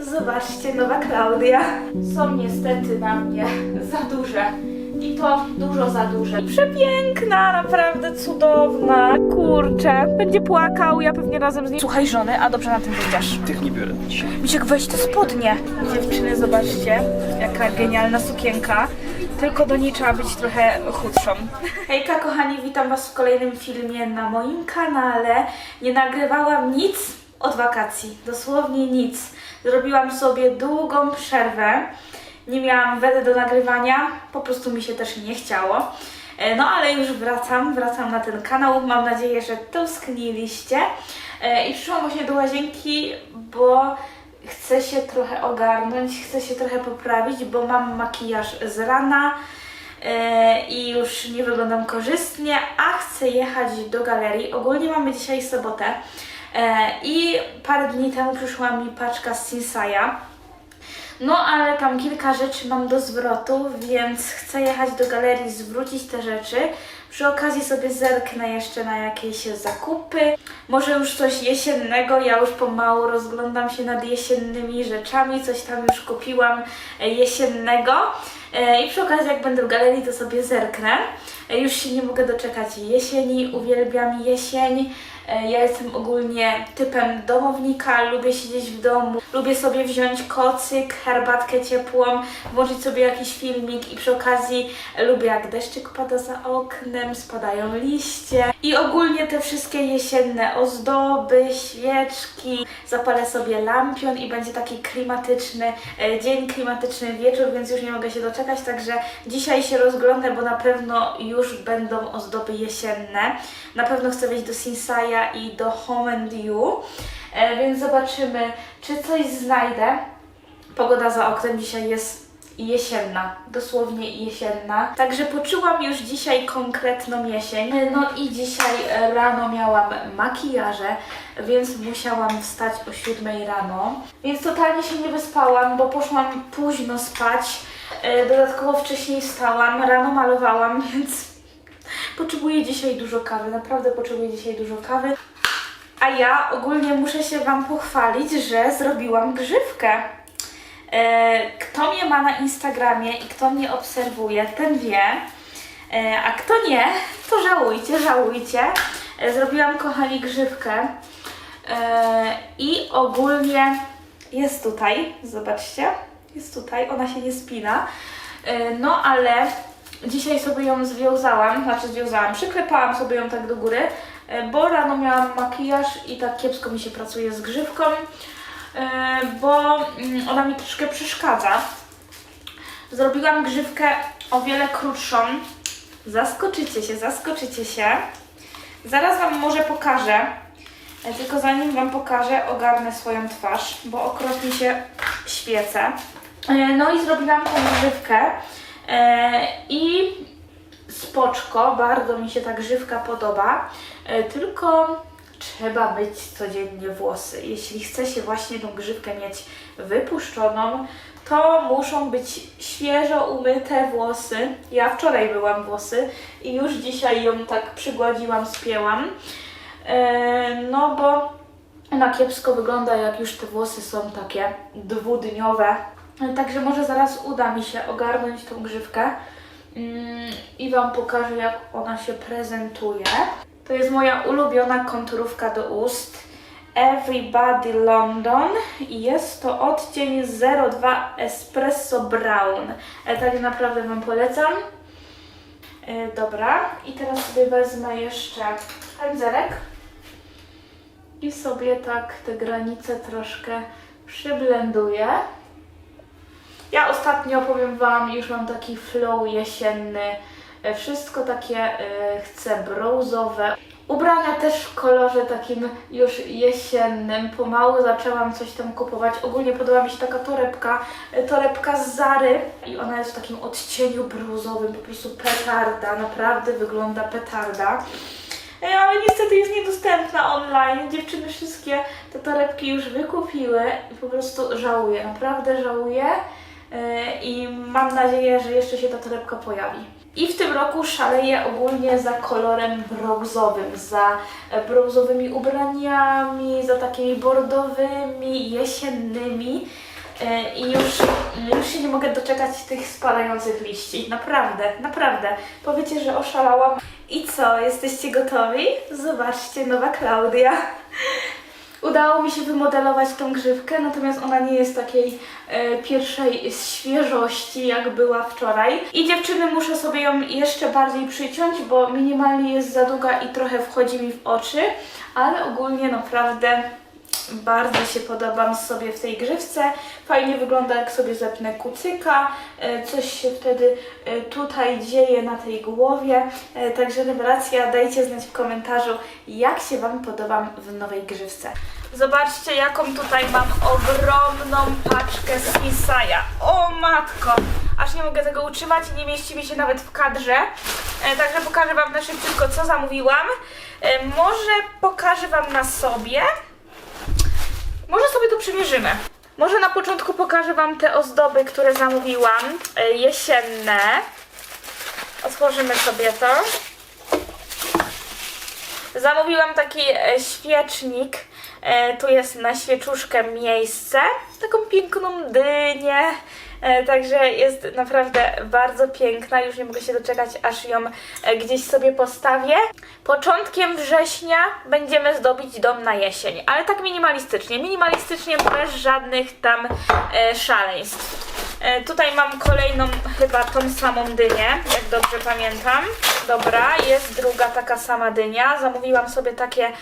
Zobaczcie, nowa Klaudia. Są niestety na mnie za duże. I to dużo za duże. Przepiękna, naprawdę cudowna. Kurczę, będzie płakał, ja pewnie razem z nim. Słuchaj żony, a dobrze na tym wyjdziesz. Tych nie biorę dzisiaj. Misiek, weź te spodnie. Dziewczyny, zobaczcie, jaka genialna sukienka. Tylko do niej trzeba być trochę chudszą. Hejka, kochani, witam Was w kolejnym filmie na moim kanale. Nie nagrywałam nic od wakacji, dosłownie nic. Zrobiłam sobie długą przerwę. Nie miałam wedy do nagrywania, po prostu mi się też nie chciało. E, No ale już wracam, wracam na ten kanał. Mam nadzieję, że tęskniliście. E, I przyszłam właśnie do łazienki, bo chcę się trochę ogarnąć, chcę się trochę poprawić, bo mam makijaż z rana e, i już nie wyglądam korzystnie, a chcę jechać do galerii. Ogólnie mamy dzisiaj sobotę i parę dni temu przyszła mi paczka z Sinsaja. No, ale tam kilka rzeczy mam do zwrotu, więc chcę jechać do galerii, zwrócić te rzeczy. Przy okazji sobie zerknę jeszcze na jakieś zakupy. Może już coś jesiennego. Ja już pomału rozglądam się nad jesiennymi rzeczami. Coś tam już kupiłam e, jesiennego. E, I przy okazji, jak będę w galerii, to sobie zerknę. E, Już się nie mogę doczekać jesieni. Uwielbiam jesień. E, Ja jestem ogólnie typem domownika, lubię siedzieć w domu, lubię sobie wziąć kocyk, herbatkę ciepłą, włączyć sobie jakiś filmik i przy okazji lubię jak deszczyk pada za oknem, spadają liście i ogólnie te wszystkie jesienne ozdoby, świeczki, zapalę sobie lampion i będzie taki klimatyczny e, dzień, klimatyczny wieczór, więc już nie mogę się doczekać, także dzisiaj się rozglądam, bo na pewno już będą ozdoby jesienne. Na pewno chcę wejść do Sinsaja i do Home and You, e, więc zobaczymy, czy coś znajdę. Pogoda za oknem dzisiaj jest jesienna, dosłownie jesienna. Także poczułam już dzisiaj konkretną jesień. No i dzisiaj e, rano miałam makijaże, więc musiałam wstać o 7 rano. Więc totalnie się nie wyspałam, bo poszłam późno spać. E, Dodatkowo wcześniej wstałam, rano malowałam, więc Potrzebuję dzisiaj dużo kawy, naprawdę potrzebuję dzisiaj dużo kawy. A ja ogólnie muszę się Wam pochwalić, że zrobiłam grzywkę. E, Kto mnie ma na Instagramie i kto mnie obserwuje, ten wie. E, A kto nie, to żałujcie, żałujcie. E, Zrobiłam, kochani, grzywkę. I ogólnie jest tutaj, zobaczcie, jest tutaj, ona się nie spina. No ale Dzisiaj sobie ją związałam, znaczy związałam, przyklepałam sobie ją tak do góry, e, bo rano miałam makijaż i tak kiepsko mi się pracuje z grzywką, e, bo mm, ona mi troszkę przeszkadza. Zrobiłam grzywkę o wiele krótszą. Zaskoczycie się, zaskoczycie się. Zaraz Wam może pokażę, e, tylko zanim Wam pokażę, ogarnę swoją twarz, bo okropnie się świecę. No i zrobiłam tą grzywkę. E, I spoczko, bardzo mi się ta grzywka podoba, e, tylko trzeba myć codziennie włosy. Jeśli chce się właśnie tą grzywkę mieć wypuszczoną, to muszą być świeżo umyte włosy. Ja wczoraj byłam włosy i już dzisiaj ją tak przygładziłam, spięłam. E, No bo ona kiepsko wygląda, jak już te włosy są takie dwudniowe. Także może zaraz uda mi się ogarnąć tą grzywkę mm, i Wam pokażę, jak ona się prezentuje. To jest moja ulubiona konturówka do ust. Everybody London i jest to odcień 02 Espresso Brown. E, tak naprawdę Wam polecam. E, dobra, i teraz sobie wezmę jeszcze pędzelek i sobie tak te granice troszkę przyblenduję. Ja ostatnio powiem Wam, już mam taki flow jesienny. E, Wszystko takie e, chcę brązowe. Ubrania też w kolorze takim już jesiennym. Pomału zaczęłam coś tam kupować. Ogólnie podoba mi się taka torebka, e, torebka z Zary i ona jest w takim odcieniu brązowym, po prostu petarda, naprawdę wygląda petarda. Ale niestety jest niedostępna online. Dziewczyny wszystkie te torebki już wykupiły i po prostu żałuję, naprawdę żałuję. E, I mam nadzieję, że jeszcze się ta torebka pojawi. I w tym roku szaleję ogólnie za kolorem brązowym, za e, brązowymi ubraniami, za takimi bordowymi, jesiennymi. e, i już, już się nie mogę doczekać tych spadających liści. Naprawdę, naprawdę. Powiecie, że oszalałam. I co, jesteście gotowi? Zobaczcie, nowa Klaudia. Udało mi się wymodelować tą grzywkę, natomiast ona nie jest takiej e, pierwszej świeżości, jak była wczoraj. I dziewczyny muszę sobie ją jeszcze bardziej przyciąć, bo minimalnie jest za długa i trochę wchodzi mi w oczy, ale ogólnie naprawdę bardzo się podobam sobie w tej grzywce. Fajnie wygląda, jak sobie zepnę kucyka. E, Coś się wtedy e, tutaj dzieje na tej głowie. E, Także rewelacja. Dajcie znać w komentarzu, jak się Wam podobam w nowej grzywce. Zobaczcie, jaką tutaj mam ogromną paczkę z. O matko! Aż nie mogę tego utrzymać i nie mieści mi się nawet w kadrze. Także pokażę Wam na szybciutko, co zamówiłam. Może pokażę Wam na sobie. Może sobie to przymierzymy. Może na początku pokażę Wam te ozdoby, które zamówiłam, e, jesienne. Otworzymy sobie to. Zamówiłam taki e, świecznik. E, tu jest na świeczuszkę miejsce. Taką piękną dynię. E, Także jest naprawdę bardzo piękna. Już nie mogę się doczekać, aż ją e, gdzieś sobie postawię. Początkiem września będziemy zdobić dom na jesień, ale tak minimalistycznie. Minimalistycznie bez żadnych tam e, szaleństw. Tutaj mam kolejną, chyba tą samą dynię, jak dobrze pamiętam. Dobra, jest druga taka sama dynia. Zamówiłam sobie takie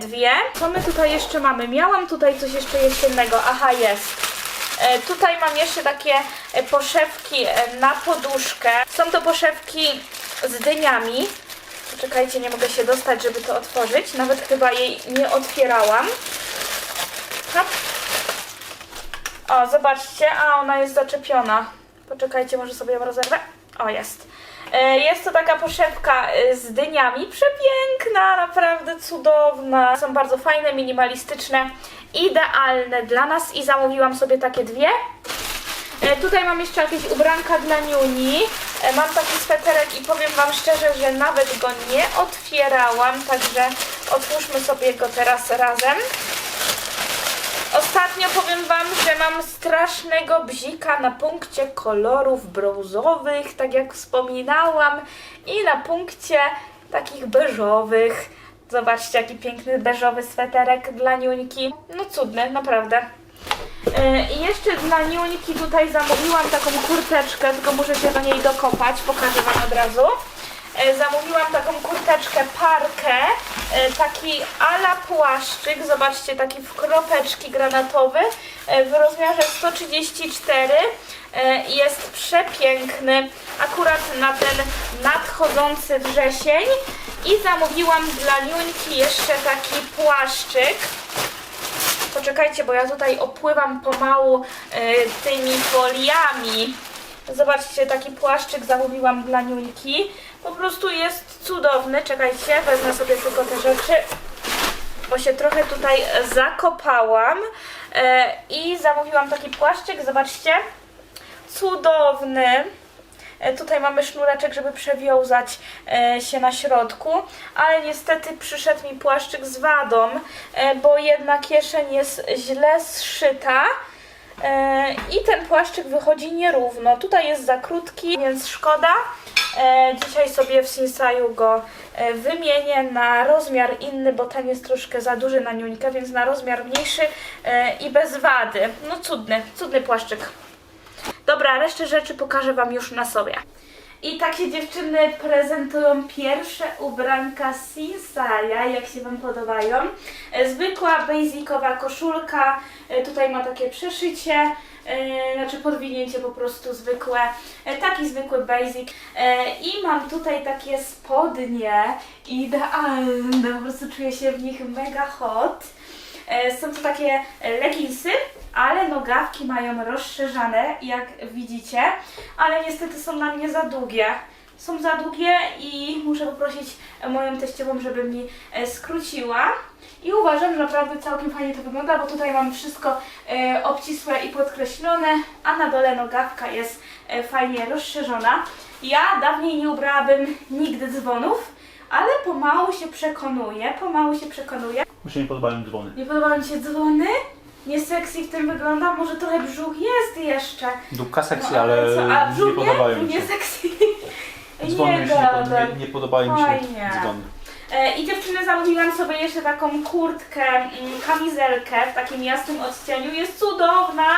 dwie. Co my tutaj jeszcze mamy? Miałam tutaj coś jeszcze jesiennego. Aha, jest. E, Tutaj mam jeszcze takie e, poszewki e, na poduszkę. Są to poszewki z dyniami. Poczekajcie, nie mogę się dostać, żeby to otworzyć. Nawet chyba jej nie otwierałam. Hop. O, zobaczcie, a ona jest zaczepiona. Poczekajcie, może sobie ją rozerwę. O, jest. E, Jest to taka poszewka e, z dyniami, przepiękna, naprawdę cudowna. Są bardzo fajne, minimalistyczne, idealne dla nas i zamówiłam sobie takie dwie. E, Tutaj mam jeszcze jakieś ubranka dla Niuni. Mam taki sweterek i powiem Wam szczerze, że nawet go nie otwierałam, także otwórzmy sobie go teraz razem. Ostatnio powiem Wam, że mam strasznego bzika na punkcie kolorów brązowych, tak jak wspominałam, i na punkcie takich beżowych. Zobaczcie, jaki piękny beżowy sweterek dla Niuńki. No cudny, naprawdę. Yy, I jeszcze dla Niuńki tutaj zamówiłam taką kurteczkę, tylko muszę się do niej dokopać, pokażę Wam od razu. Yy, Zamówiłam taką kurteczkę parkę, yy, taki ala płaszczyk, zobaczcie, taki w kropeczki granatowy yy, w rozmiarze 134 yy, i jest przepiękny akurat na ten nadchodzący wrzesień i zamówiłam dla Niuńki jeszcze taki płaszczyk Poczekajcie, bo ja tutaj opływam pomału e, tymi foliami. Zobaczcie, taki płaszczyk zamówiłam dla Niuńki. Po prostu jest cudowny. Czekajcie, wezmę sobie tylko te rzeczy, bo się trochę tutaj zakopałam. E, I zamówiłam taki płaszczyk, zobaczcie. Cudowny. E, Tutaj mamy sznureczek, żeby przewiązać e, się na środku, ale niestety przyszedł mi płaszczyk z wadą, bo jedna kieszeń jest źle zszyta. E, I ten płaszczyk wychodzi nierówno. Tutaj jest za krótki, więc szkoda. E, Dzisiaj sobie w Sinsaju go e, wymienię na rozmiar inny, bo ten jest troszkę za duży na niuńkę, więc na rozmiar mniejszy i bez wady. No cudny, cudny płaszczyk. Dobra, resztę rzeczy pokażę Wam już na sobie. I tak się dziewczyny prezentują pierwsze ubranka z Sinsaja, jak się Wam podobają. E, Zwykła, basicowa koszulka, e, tutaj ma takie przeszycie, e, znaczy podwinięcie po prostu zwykłe, taki zwykły basic. I mam tutaj takie spodnie, idealne, po prostu czuję się w nich mega hot. Są to takie leginsy, ale nogawki mają rozszerzane, jak widzicie, ale niestety są na mnie za długie. Są za długie i muszę poprosić moją teściową, żeby mi e, skróciła. I uważam, że naprawdę całkiem fajnie to wygląda, bo tutaj mam wszystko e, obcisłe i podkreślone, a na dole nogawka jest e, fajnie rozszerzona. Ja dawniej nie ubrałabym nigdy dzwonów, ale pomału się przekonuję, pomału się przekonuję. Mi się nie podobają dzwony. Nie podobają Ci się dzwony? Nie sexy w tym wygląda, może trochę brzuch jest jeszcze. Dupka sexy, No, ale co, a nie brzuch podobają mi brzuch się. nie sexy. Dzwony nie mi się nie, pod- gadam. nie, nie podobają mi się Fajnie. dzwony. E, I dziewczyny zamówiłam sobie jeszcze taką kurtkę, mm, kamizelkę w takim jasnym odcieniu. Jest cudowna.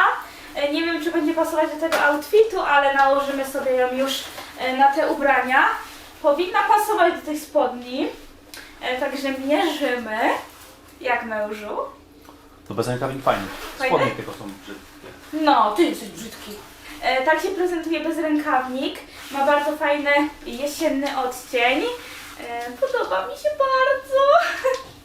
E, Nie wiem, czy będzie pasować do tego outfitu, ale nałożymy sobie ją już e, na te ubrania. Powinna pasować do tych spodni. E, Także mierzymy. Jak mężu? To bez rękawik fajnie. Fajne? Spodnie tylko są brzydkie. No, ty jesteś brzydki. E, tak się prezentuje bezrękawnik. Ma bardzo fajny jesienny odcień. E, podoba mi się bardzo.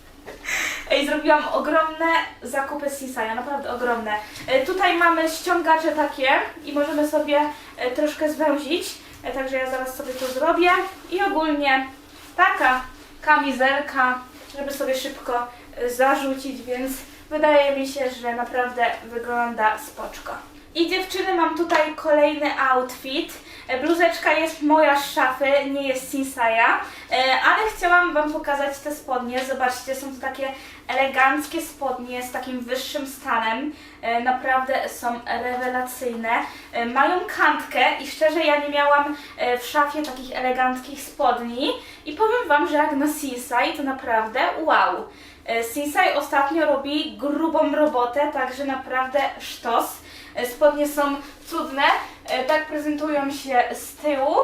Ej, zrobiłam ogromne zakupy z Sisaja, naprawdę ogromne. E, tutaj mamy ściągacze takie i możemy sobie e, troszkę zwęzić. E, także ja zaraz sobie to zrobię. I ogólnie taka kamizelka, żeby sobie szybko e, zarzucić, więc wydaje mi się, że naprawdę wygląda spoczko. I dziewczyny, mam tutaj kolejny outfit. E, Bluzeczka jest moja z szafy, nie jest Sinsaja, e, ale chciałam Wam pokazać te spodnie. Zobaczcie, są to takie eleganckie spodnie z takim wyższym stanem. E, Naprawdę są rewelacyjne. Mają kantkę i szczerze ja nie miałam w szafie takich eleganckich spodni. I powiem Wam, że jak na Sinsai to naprawdę wow. E, Sinsai ostatnio robi grubą robotę, także naprawdę sztos. E, Spodnie są cudne, e, tak prezentują się z tyłu.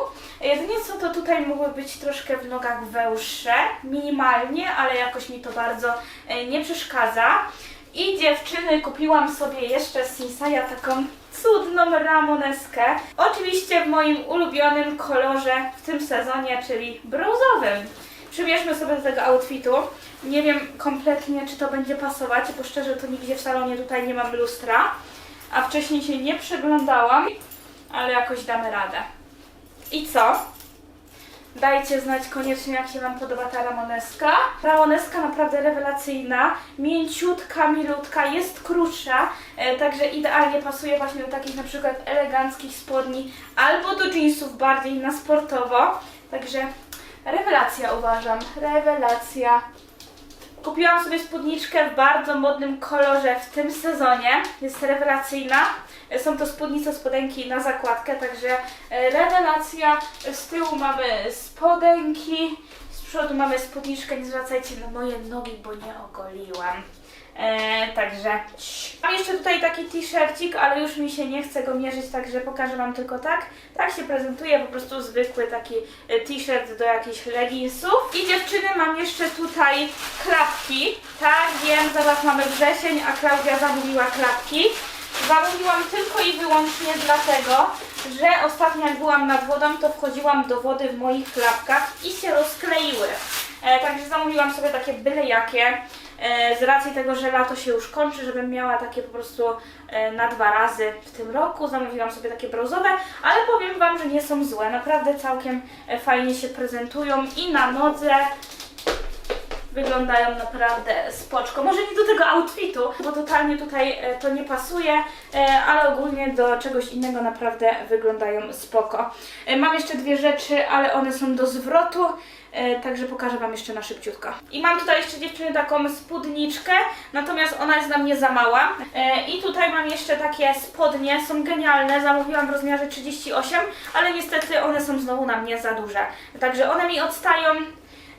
Jedynie co to tutaj mogły być troszkę w nogach węższe, minimalnie, ale jakoś mi to bardzo e, nie przeszkadza. I dziewczyny kupiłam sobie jeszcze z Sinsaja taką cudną ramoneskę. Oczywiście w moim ulubionym kolorze w tym sezonie, czyli brązowym. Przybierzmy sobie do tego outfitu. Nie wiem kompletnie, czy to będzie pasować, bo szczerze to nigdzie w salonie tutaj nie mam lustra. A wcześniej się nie przeglądałam, ale jakoś damy radę. I co? Dajcie znać koniecznie, jak się Wam podoba ta ramoneska. Ramoneska naprawdę rewelacyjna, mięciutka, milutka, jest krótsza, e, także idealnie pasuje właśnie do takich na przykład eleganckich spodni albo do jeansów bardziej na sportowo. Także rewelacja uważam, rewelacja. Kupiłam sobie spódniczkę w bardzo modnym kolorze w tym sezonie. Jest rewelacyjna. Są to spódnice spodenki na zakładkę, także e, rewelacja. Z tyłu mamy spodenki, z przodu mamy spódniczkę. Nie zwracajcie na moje nogi, bo nie ogoliłam. E, także mam jeszcze tutaj taki t-shircik, ale już mi się nie chce go mierzyć, także pokażę Wam tylko tak. Tak się prezentuje, po prostu zwykły taki e, t-shirt do jakichś leginsów. I dziewczyny, mam jeszcze tutaj klapki. Tak, wiem, zaraz mamy wrzesień, a Klaudia zamówiła klapki. Zamówiłam tylko i wyłącznie dlatego, że ostatnio jak byłam nad wodą, to wchodziłam do wody w moich klapkach i się rozkleiły. E, także zamówiłam sobie takie byle jakie. E, z racji tego, że lato się już kończy, żebym miała takie po prostu e, na dwa razy w tym roku. Zamówiłam sobie takie brązowe, ale powiem Wam, że nie są złe. Naprawdę całkiem e, fajnie się prezentują i na nodze wyglądają naprawdę spoczko. Może nie do tego outfitu, bo totalnie tutaj e, to nie pasuje, e, ale ogólnie do czegoś innego naprawdę wyglądają spoko. E, Mam jeszcze dwie rzeczy, ale one są do zwrotu, także pokażę Wam jeszcze na szybciutko. I mam tutaj jeszcze dziewczyny taką spódniczkę, natomiast ona jest dla mnie za mała. I tutaj mam jeszcze takie spodnie, są genialne, zamówiłam w rozmiarze 38, ale niestety one są znowu na mnie za duże. Także one mi odstają,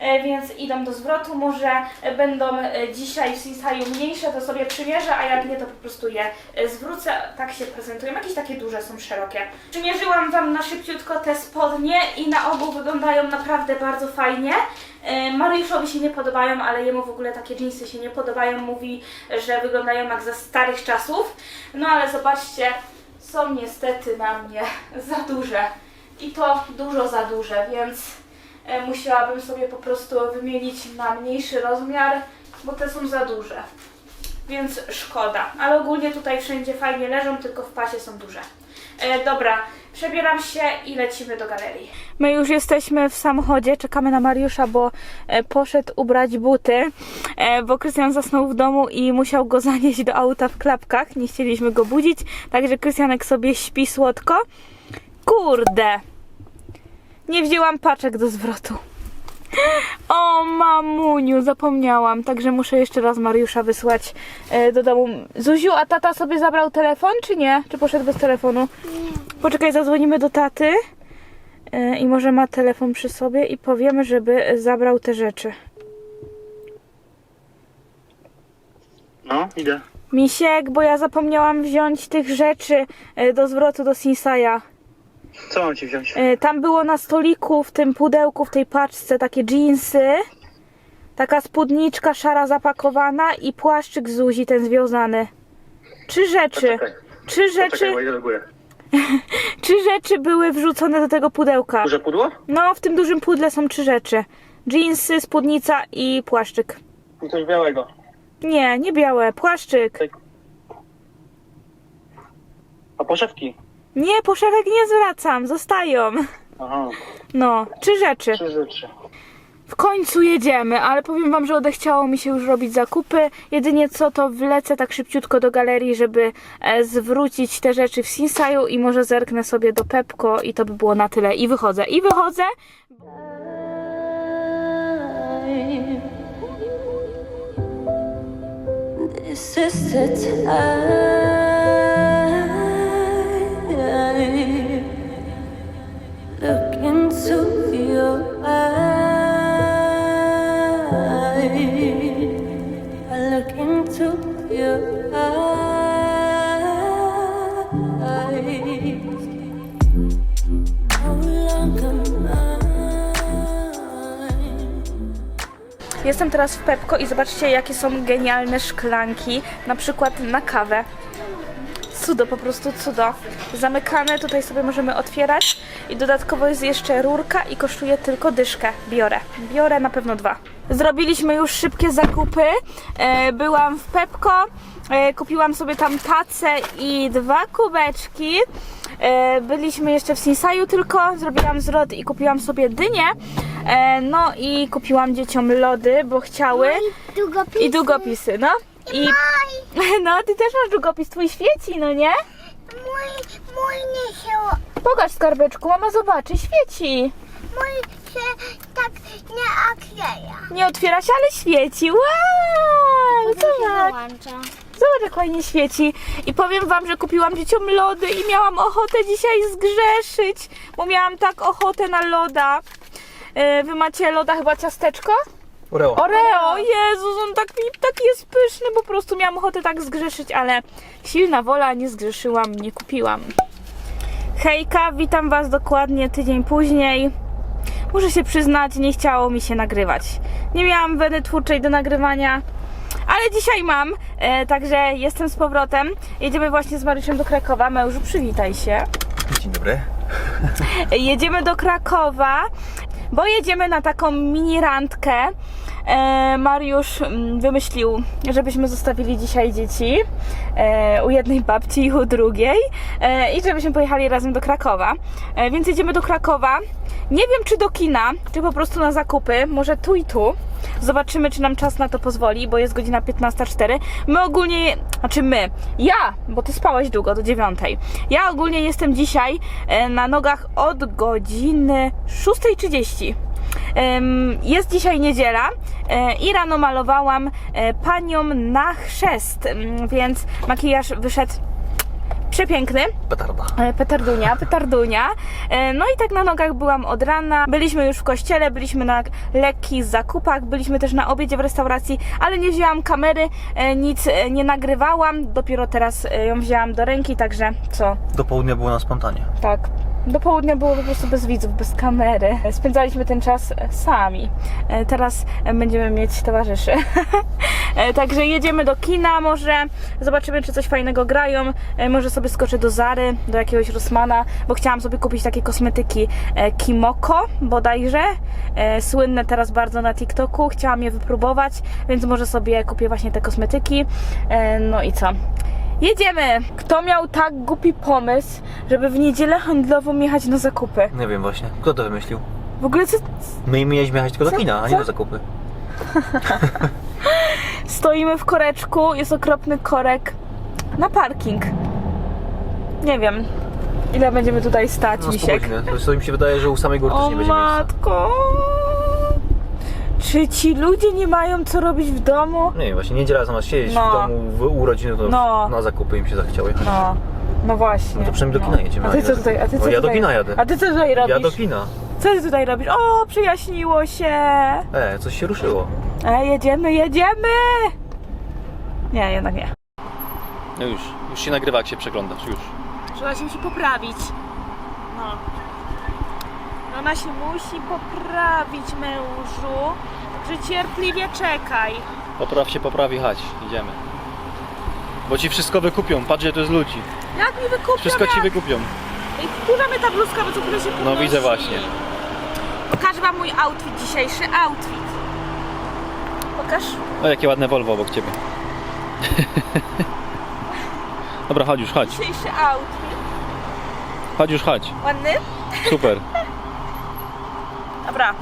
więc idą do zwrotu. Może e, będą e, dzisiaj w Sinsaju mniejsze, to sobie przymierzę, a jak nie, to po prostu je e, zwrócę. Tak się prezentują. Jakieś takie duże są szerokie. Przymierzyłam Wam na szybciutko te spodnie i na ogół wyglądają naprawdę bardzo fajnie. E, Mariuszowi się nie podobają, ale jemu w ogóle takie jeansy się nie podobają. Mówi, że wyglądają jak za starych czasów. No ale zobaczcie, są niestety na mnie za duże. I to dużo za duże, więc e, musiałabym sobie po prostu wymienić na mniejszy rozmiar, bo te są za duże. Więc szkoda. Ale ogólnie tutaj wszędzie fajnie leżą, tylko w pasie są duże. E, dobra, przebieram się i lecimy do galerii. My już jesteśmy w samochodzie, czekamy na Mariusza, bo e, poszedł ubrać buty, e, bo Krystian zasnął w domu i musiał go zanieść do auta w klapkach. Nie chcieliśmy go budzić, także Krystianek sobie śpi słodko. Kurde! Nie wzięłam paczek do zwrotu. O mamuniu, zapomniałam, także muszę jeszcze raz Mariusza wysłać e, do domu. Zuziu, a tata sobie zabrał telefon, czy nie? Czy poszedł bez telefonu? Poczekaj, zadzwonimy do taty e, i może ma telefon przy sobie i powiemy, żeby zabrał te rzeczy. No, idę. Misiek, bo ja zapomniałam wziąć tych rzeczy e, do zwrotu do Sinsaja. Co mam ci wziąć? E, Tam było na stoliku, w tym pudełku, w tej paczce takie jeansy, taka spódniczka szara zapakowana i płaszczyk Zuzi, ten związany. Trzy rzeczy. Poczekaj, Trzy poczekaj, bo rzeczy, idę do góry. trzy rzeczy były wrzucone do tego pudełka. Duże pudło? No, w tym dużym pudle są trzy rzeczy. Jeansy, spódnica i płaszczyk. I coś białego. Nie, nie białe, płaszczyk. A poszewki? Nie, poszewek nie zwracam, zostają. Aha, No, trzy rzeczy. trzy rzeczy. W końcu jedziemy, ale powiem wam, że odechciało mi się już robić zakupy. Jedynie co to wlecę tak szybciutko do galerii, żeby e, zwrócić te rzeczy w Sinsaju i może zerknę sobie do Pepko i to by było na tyle. I wychodzę. I wychodzę. This is the time. Teraz w Pepko i zobaczcie, jakie są genialne szklanki. Na przykład na kawę. Cudo, po prostu cudo. Zamykane, tutaj sobie możemy otwierać. I dodatkowo jest jeszcze rurka i kosztuje tylko dyszkę. Biorę. Biorę na pewno dwa. Zrobiliśmy już szybkie zakupy. E, byłam w Pepko. E, kupiłam sobie tam tacę i dwa kubeczki. E, byliśmy jeszcze w Sinsaju tylko. Zrobiłam zwrot i kupiłam sobie dynię. E, no i kupiłam dzieciom lody, bo chciały. Długopisy. I długopisy, no. I no, ty też masz długopis, twój świeci, no nie? Mój, mój nie się, Pokaż skarbeczku, mama zobaczy, świeci. mój się tak nie akleja. Nie otwiera się, ale świeci. Wow! Zobacz, Wyłącza. Zobacz jak świeci. I powiem wam, że kupiłam dzieciom lody i miałam ochotę dzisiaj zgrzeszyć, bo miałam tak ochotę na loda. E, Wy macie loda chyba ciasteczko? Oreo. Oreo, Jezus, on tak, taki jest pyszny, po prostu miałam ochotę tak zgrzeszyć, ale silna wola, nie zgrzeszyłam, nie kupiłam. Hejka, witam Was dokładnie tydzień później. Muszę się przyznać, nie chciało mi się nagrywać. Nie miałam weny twórczej do nagrywania, ale dzisiaj mam, e, także jestem z powrotem. Jedziemy właśnie z Mariuszem do Krakowa. Mężu, przywitaj się. Dzień dobry. Jedziemy do Krakowa, bo jedziemy na taką mini randkę. E, Mariusz mm, wymyślił, żebyśmy zostawili dzisiaj dzieci e, u jednej babci i u drugiej e, i żebyśmy pojechali razem do Krakowa. E, więc jedziemy do Krakowa. Nie wiem, czy do kina, czy po prostu na zakupy, może tu i tu. Zobaczymy, czy nam czas na to pozwoli, bo jest godzina 15.04. My ogólnie, znaczy my, ja, bo ty spałaś długo, do 9. Ja ogólnie jestem dzisiaj e, na nogach od godziny 6.30. Em, Jest dzisiaj niedziela e, i rano malowałam e, panią na chrzest, em, więc makijaż wyszedł przepiękny. Petarda. E, Petardunia, petardunia. E, No i tak na nogach byłam od rana. Byliśmy już w kościele, byliśmy na lekkich zakupach, byliśmy też na obiedzie w restauracji, ale nie wzięłam kamery, e, nic nie nagrywałam. Dopiero teraz ją wzięłam do ręki, także co? Do południa było na spontanie. Tak. Do południa było po prostu bez widzów, bez kamery. Spędzaliśmy ten czas e, sami. E, Teraz e, będziemy mieć towarzyszy. Także jedziemy do kina może, zobaczymy czy coś fajnego grają. Może sobie skoczę do Zary, do jakiegoś Rossmana, bo chciałam sobie kupić takie kosmetyki Kimoko bodajże. Słynne teraz bardzo na TikToku. Chciałam je wypróbować, więc może sobie kupię właśnie te kosmetyki. No i co? Jedziemy! Kto miał tak głupi pomysł, żeby w niedzielę handlową jechać na zakupy? Nie wiem właśnie. Kto to wymyślił? W ogóle co? My mieliśmy jechać tylko do Co? kina, a Co? nie do zakupy. Stoimy w koreczku, jest okropny korek na parking. Nie wiem, ile będziemy tutaj stać, No Misiek. spokojnie. To mi się wydaje, że u samej góry też O nie będzie miejsca. matko! Czy ci ludzie nie mają co robić w domu? Nie właśnie niedziela zamiast siedzieć No. w domu w urodziny, to No. na zakupy im się zachciało jechać. No, no właśnie. No to przynajmniej do kina jedziemy, A a ty nie co do- tutaj, a ty No co ja do tutaj, kina jadę. A ty co tutaj robisz? Ja do kina. Co ty tutaj robisz? O, przyjaśniło się. E, coś się ruszyło. E, jedziemy, jedziemy! Nie, jednak nie. No już, już się nagrywa, jak się przeglądasz, już. Trzeba się musi poprawić. No. Ona się musi poprawić, mężu. Także cierpliwie czekaj. Popraw się, poprawi, chodź, idziemy. Bo ci wszystko wykupią, patrz, że to jest ludzi. Jak mi wykupią? Wszystko ci jak? wykupią. Ej, Wkurza mnie ta bluzka, bo co chwilę się No podnosi. widzę właśnie. Pokażę wam mój outfit, dzisiejszy outfit. Pokaż. O, jakie ładne Volvo obok ciebie. Dobra, chodź już, chodź. Dzisiejszy outfit. Chodź już, chodź. Ładny? Super. Dobra.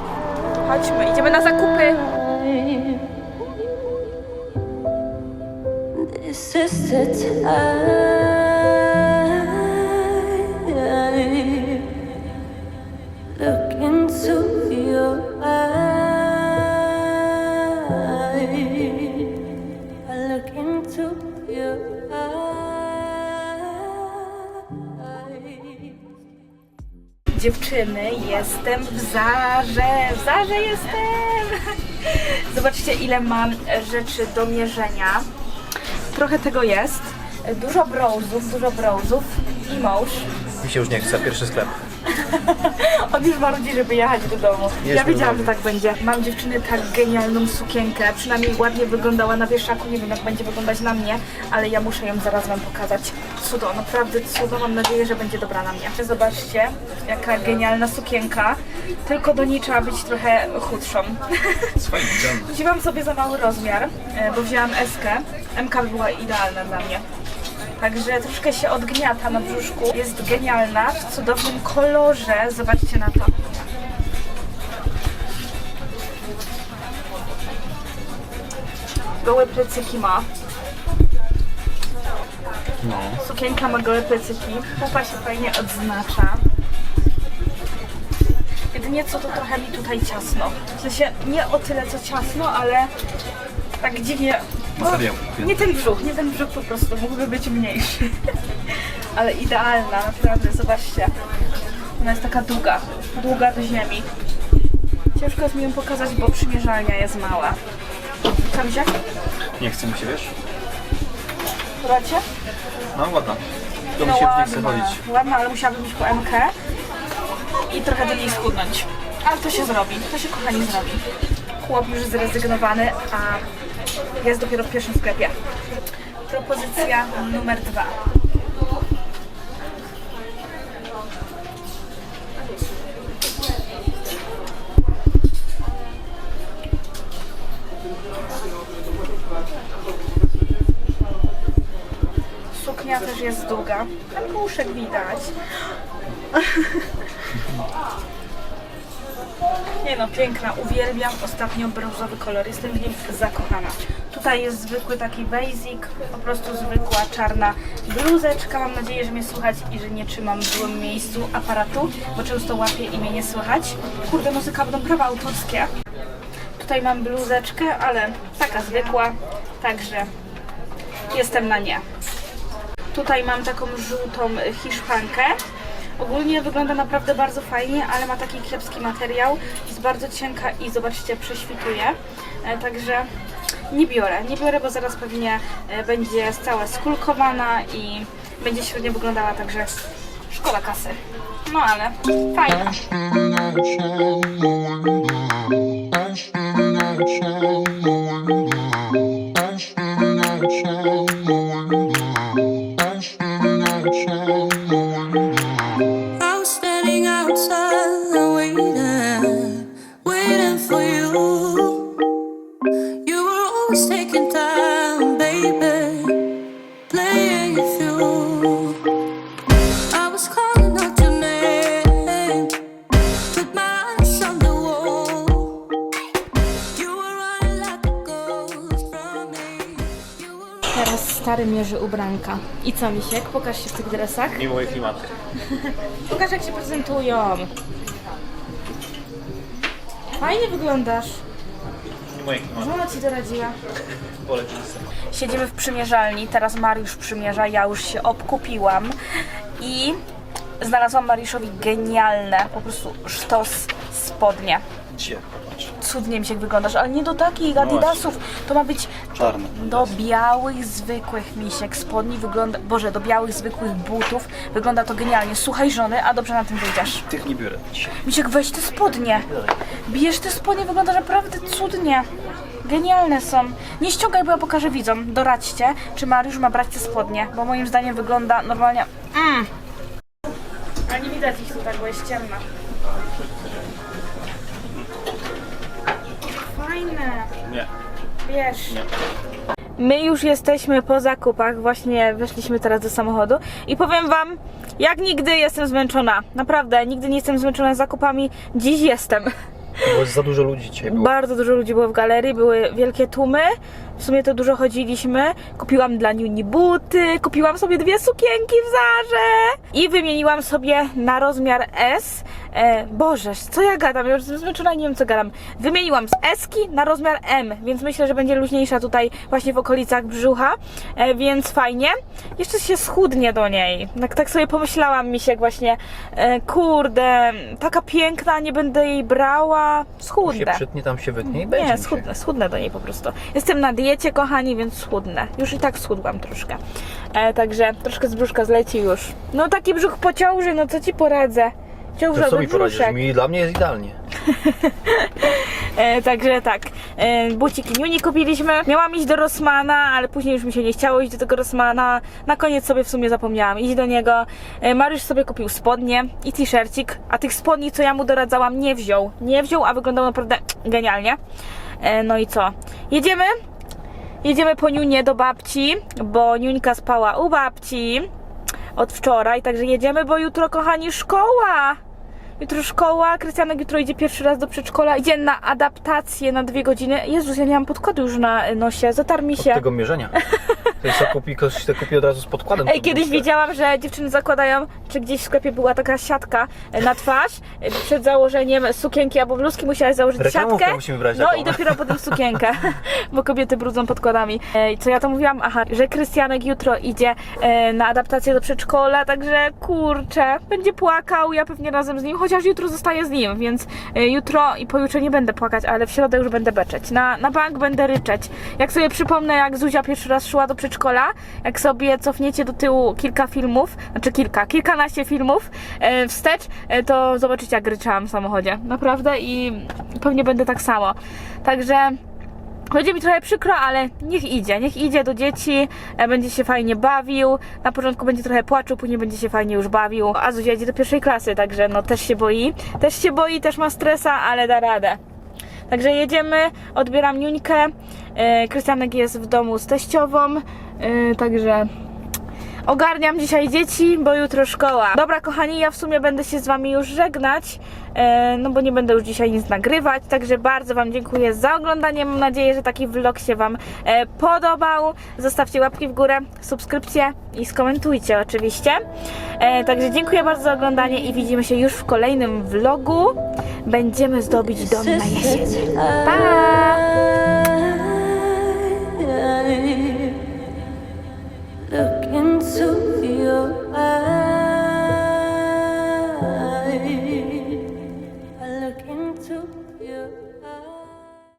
Chodźmy, idziemy na zakupy. This is the time. Dziewczyny, jestem w Zarze. W Zarze jestem. Zobaczcie, ile mam rzeczy do mierzenia. Trochę tego jest. Dużo brozów, dużo brozów i mąż. Mi się już nie chce, pierwszy sklep. On już marudzi, żeby jechać do domu. ja wiedziałam, do że tak będzie. Mam dziewczyny tak genialną sukienkę. Przynajmniej ładnie wyglądała na wieszaku. Nie wiem, jak będzie wyglądać na mnie, ale ja muszę ją zaraz wam pokazać. Cudo, naprawdę cudo. Mam nadzieję, że będzie dobra na mnie. Zobaczcie, jaka genialna sukienka. Tylko do niej trzeba być trochę chudszą. Wzięłam sobie za mały rozmiar, e, bo wzięłam eskę. MK by była idealna dla mnie. Także troszkę się odgniata na brzuszku. Jest genialna, w cudownym kolorze. Zobaczcie na to. Gołe plecyki ma. No. Sukienka ma gołe plecyki. Pupa się fajnie odznacza. Jedynie co to trochę mi tutaj ciasno. W sensie nie o tyle co ciasno, ale tak dziwnie. no, nie ten brzuch, nie ten brzuch po prostu, mógłby być mniejszy. ale idealna, naprawdę, zobaczcie. Ona jest taka długa, długa do ziemi. Ciężko jest mi ją pokazać, bo przymierzalnia jest mała. Kamziak, Nie chce mi się, wiesz? Bracie? No, ładna. To mi No się już nie chce ładna, chodzić. ładna, ale musiałabym iść po MK i trochę do niej schudnąć. Ale to się zrobi, to się kochani zrobi. Chłop już zrezygnowany, a jest dopiero w pierwszym sklepie. Propozycja numer dwa. Suknia też jest długa. Ten uszek widać. Nie no, piękna, uwielbiam ostatnio brązowy kolor, jestem w nim zakochana. Tutaj jest zwykły taki basic, po prostu zwykła czarna bluzeczka. Mam nadzieję, że mnie słychać i że nie trzymam w złym miejscu aparatu, bo często łapię i mnie nie słychać. Kurde, muzyka będą prawa autorskie. Tutaj mam bluzeczkę, ale taka zwykła, także jestem na nie. Tutaj mam taką żółtą hiszpankę. Ogólnie wygląda naprawdę bardzo fajnie, ale ma taki kiepski materiał. Jest bardzo cienka i zobaczcie, prześwituje. E, Także nie biorę. Nie biorę, bo zaraz pewnie e, będzie cała skulkowana i będzie średnio wyglądała, także szkoda kasy. No ale fajna. Co, Misiek? Pokaż się w tych dresach. Nie moje klimaty. Pokaż jak się prezentują. Fajnie wyglądasz. Moje Żona ci doradziła. Siedzimy w przymierzalni, teraz Mariusz przymierza, ja już się obkupiłam i znalazłam Mariuszowi genialne, po prostu sztos spodnie. Popatrz. Cudnie mi się wyglądasz, ale nie do takich adidasów, to ma być Do białych, zwykłych misiek spodni, wygląda, boże, do białych, zwykłych butów, wygląda to genialnie. Słuchaj żony, a dobrze na tym wyjdziesz. Tych nie biorę dzisiaj. Misiek, weź te spodnie. Bierz te spodnie, wygląda naprawdę cudnie. Genialne są. Nie ściągaj, bo ja pokażę widzom. Doradźcie, czy Mariusz ma brać te spodnie, bo moim zdaniem wygląda normalnie... Mm. A nie widać ich tutaj, bo jest ciemno. Fajne. Nie. Wiesz. My już jesteśmy po zakupach, właśnie weszliśmy teraz do samochodu i powiem wam, jak nigdy jestem zmęczona. Naprawdę, nigdy nie jestem zmęczona zakupami. Dziś jestem. Bo za dużo ludzi dzisiaj było. Bardzo dużo ludzi było w galerii, były wielkie tłumy. W sumie to dużo chodziliśmy. Kupiłam dla Niuni buty, kupiłam sobie dwie sukienki w Zarze i wymieniłam sobie na rozmiar S. E, Boże, co ja gadam? Ja już i nie wiem co gadam. Wymieniłam z S na rozmiar M, więc myślę, że będzie luźniejsza tutaj właśnie w okolicach brzucha, e, więc fajnie. Jeszcze się schudnie do niej. Tak, tak sobie pomyślałam, Misiek, właśnie, e, kurde, taka piękna, nie będę jej brała. Tu się Schudnę. przytnie, tam się wytnie i będzie Nie, mi się. schudnę, schudnę do niej po prostu. Jestem na diecie, kochani, więc schudnę. Już i tak schudłam troszkę. E, także troszkę z brzuszka zleci już. No taki brzuch po ciąży, no co ci poradzę? To Ciążowy co mi poradzisz? brzuszek. Mi, dla mnie jest idealnie. E, także tak, e, buciki Niuni kupiliśmy. Miałam iść do Rossmana, ale później już mi się nie chciało iść do tego Rossmana. Na koniec sobie w sumie zapomniałam iść do niego. E, Mariusz sobie kupił spodnie i t-shircik, a tych spodni, co ja mu doradzałam, nie wziął. Nie wziął, a wyglądał naprawdę genialnie. E, no i co? Jedziemy? Jedziemy po Niunię do babci, bo Niuńka spała u babci od wczoraj, także jedziemy, bo jutro, kochani, szkoła! Jutro szkoła, Krystianek jutro idzie pierwszy raz do przedszkola, idzie na adaptację na dwie godziny. Jezus, ja nie mam podkładu już na nosie, zatarł mi Od się. tego mierzenia. To jest kupi, ktoś to kupi od razu z podkładem. Ej, kiedyś widziałam, że dziewczyny zakładają, czy gdzieś w sklepie była taka siatka e, na twarz. E, Przed założeniem sukienki albo bluzki musiałaś założyć Reklamówkę siatkę. musimy brać No taką. i dopiero potem sukienkę, bo kobiety brudzą podkładami. E, Co ja to mówiłam? Aha, że Krystianek jutro idzie e, na adaptację do przedszkola, także kurczę, będzie płakał, ja pewnie razem z nim, chociaż jutro zostaję z nim, więc e, jutro i pojutrze nie będę płakać, ale w środę już będę beczeć. Na, na bank będę ryczeć. Jak sobie przypomnę, jak Zuzia pierwszy raz szła do przedszkola, jak sobie cofniecie do tyłu kilka filmów, znaczy kilka, kilkanaście filmów e, wstecz, e, to zobaczycie jak ryczałam w samochodzie. Naprawdę i pewnie będę tak samo. Także będzie mi trochę przykro, ale niech idzie, niech idzie do dzieci, e, będzie się fajnie bawił. Na początku będzie trochę płaczu, później będzie się fajnie już bawił. A Zuzia idzie do pierwszej klasy, także no też się boi. Też się boi, też ma stresa, ale da radę. Także jedziemy, odbieram Niuńkę. E, Krystianek jest w domu z teściową, e, także Ogarniam dzisiaj dzieci, bo jutro szkoła. Dobra, kochani, ja w sumie będę się z wami już żegnać, e, no bo nie będę już dzisiaj nic nagrywać, także bardzo wam dziękuję za oglądanie. Mam nadzieję, że taki vlog się wam e, podobał. Zostawcie łapki w górę, subskrypcję i skomentujcie oczywiście. E, także dziękuję bardzo za oglądanie i widzimy się już w kolejnym vlogu. Będziemy zdobić dom na jesień. Pa! look into your eyes.